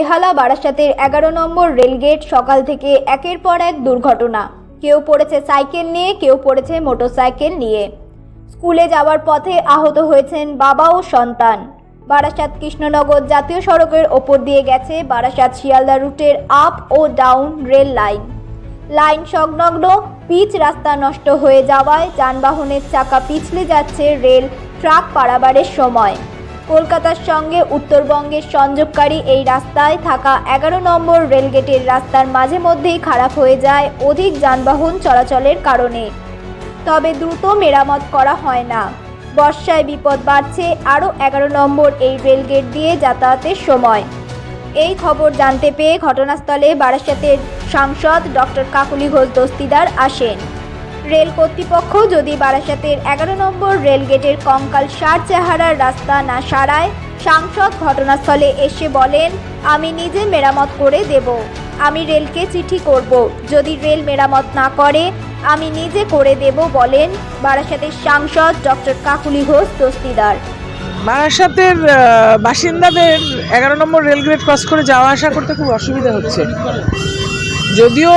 বেহালা বারাসাতের এগারো নম্বর রেলগেট সকাল থেকে একের পর এক দুর্ঘটনা। কেউ পড়েছে সাইকেল নিয়ে, কেউ পড়েছে মোটরসাইকেল নিয়ে। স্কুলে যাওয়ার পথে আহত হয়েছেন বাবা ও সন্তান। বারাসাত কৃষ্ণনগর জাতীয় সড়কের ওপর দিয়ে গেছে বারাসাত শিয়ালদা রুটের আপ ও ডাউন রেল লাইন। লাইন সংলগ্ন পিচ রাস্তা নষ্ট হয়ে যাওয়ায় যানবাহনের চাকা পিছলে যাচ্ছে রেল ট্রাক পারাবারের সময়। কলকাতার সঙ্গে উত্তরবঙ্গের সংযোগকারী এই রাস্তায় থাকা এগারো নম্বর রেলগেটের রাস্তার মাঝে মধ্যেই খারাপ হয়ে যায় অধিক যানবাহন চলাচলের কারণে। তবে দ্রুত মেরামত করা হয় না। বর্ষায় বিপদ বাড়ছে আরও এগারো নম্বর এই রেলগেট দিয়ে যাতায়াতের সময়। এই খবর জানতে পেয়ে ঘটনাস্থলে বারাসাতের সাংসদ ডক্টর কাকুলি ঘোষ দস্তিদার আসেন। রেল কর্তৃপক্ষ যদি বারাসাতের এগারো নম্বর রেলগেটের কঙ্কাল সার চেহারার রাস্তা না সারায়, সাংসদ ঘটনাস্থলে এসে বলেন, আমি নিজে মেরামত করে দেব। আমি রেলকে চিঠি করব। যদি রেল মেরামত না করে, আমি নিজে করে দেব, বলেন বারাসাতের সাংসদ ডক্টর কাকুলি ঘোষ দস্তিদার বারাসাতের বাসিন্দাদের এগারো নম্বর রেলগেট ক্রস করে যাওয়া আসা করতে খুব অসুবিধা হচ্ছে। যদিও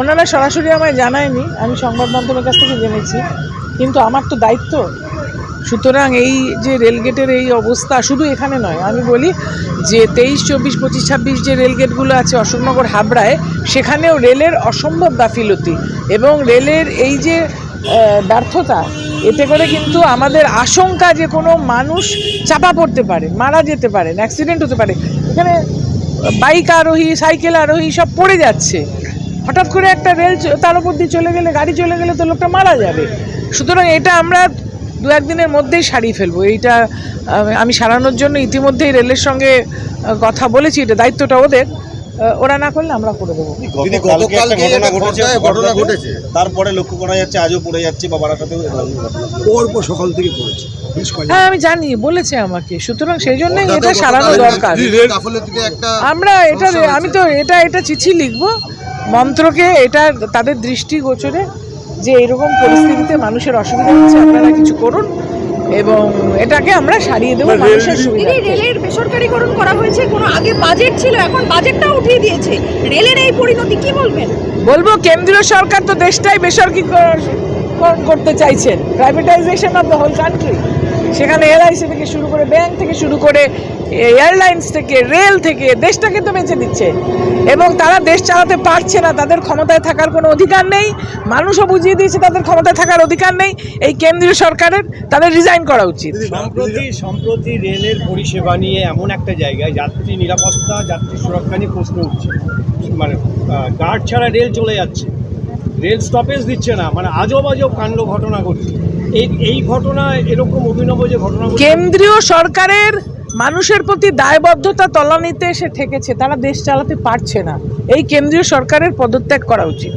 ওনারা সরাসরি আমায় জানায়নি, আমি সংবাদ মাধ্যমের কাছ থেকে জেনেছি, কিন্তু আমার তো দায়িত্ব। সুতরাং এই যে রেলগেটের এই অবস্থা শুধু এখানে নয়, আমি বলি যে তেইশ, চব্বিশ, পঁচিশ, ছাব্বিশ যে রেলগেটগুলো আছে অশোকনগর হাবড়ায়, সেখানেও রেলের অসম্ভব গাফিলতি এবং রেলের এই যে ব্যর্থতা, এতে করে কিন্তু আমাদের আশঙ্কা যে কোনো মানুষ চাপা পড়তে পারে, মারা যেতে পারে অ্যাক্সিডেন্ট হতে পারে। এখানে বাইক আরোহী, সাইকেল আরোহী সব পড়ে যাচ্ছে। হঠাৎ করে একটা রেল চ- তার উপর দিয়ে চলে গেলে গাড়ি চলে গেলে তো লোকটা মারা যাবে। সুতরাং এটা আমরা দু একদিনের মধ্যেই সারিয়ে ফেলব। এইটা আমি সারানোর জন্য ইতিমধ্যেই রেলের সঙ্গে কথা বলেছি এটা দায়িত্বটা ওদের। ওরা না করলে আমরা করে দেবো। দিদি গতকালকে গতকালকে একটা একটা ঘটনা ঘটেছে ঘটনা- ঘটনা ঘটনাতে। ঘটেছে। তারপরে লক্ষ্য করা যাচ্ছে আজও পড়ে যাচ্ছে বা অল্প সকাল থেকে পড়েছে। হ্যাঁ আমি জানি বলেছে আমাকে। সুতরাং সেই জন্যই এটা সারানো দরকার। আমরা এটা আমি তো এটা এটা চিঠি লিখব। মন্ত্রকে এটা তাদের দৃষ্টি গোচরে যে এরকম পরিস্থিতিতে মানুষের অসুবিধা হচ্ছে আপনারা কিছু করুন এবং এটাকে আমরা সারিয়ে দেবো মানুষের সুবিধা রেলের বেসরকারীকরণ করা হয়েছে কোনো আগে বাজেট ছিল এখন বাজেটটা উঠিয়ে দিয়েছে। রেলের এই পরিণতি কি বলবেন? বলব কেন্দ্রীয় সরকার তো দেশটাই বেসরকারীকরণ করতে চাইছেন privatization of the whole country সেখানে এলআইসি থেকে শুরু করে ব্যাংক থেকে শুরু করে এয়ারলাইন্স থেকে রেল থেকে দেশটাকে তো বেঁচে দিচ্ছে। এবং তারা দেশ চালাতে পারছে না তাদের ক্ষমতায় থাকার কোনো অধিকার নেই। মানুষও বুঝিয়ে দিয়েছে তাদের ক্ষমতায় থাকার অধিকার নেই। এই কেন্দ্রীয় সরকারের তাদের রিজাইন করা উচিত। সম্প্রতি সম্প্রতি রেলের পরিষেবা নিয়ে এমন একটা জায়গায় যাত্রী নিরাপত্তা যাত্রী সুরক্ষা নিয়ে প্রশ্ন উঠছে। মানে গার্ড ছাড়া রেল চলে যাচ্ছে। রেল স্টপেজ দিচ্ছে না মানে আজব আজব কাণ্ড ঘটনা ঘটছে। এই এই ঘটনা এরকম অভিনব যে ঘটনা কেন্দ্রীয় সরকারের মানুষের প্রতি দায়বদ্ধতা তলানিতে এসে ঠেকেছে, তারা দেশ চালাতে পারছে না। এই কেন্দ্রীয় সরকারের পদত্যাগ করা উচিত।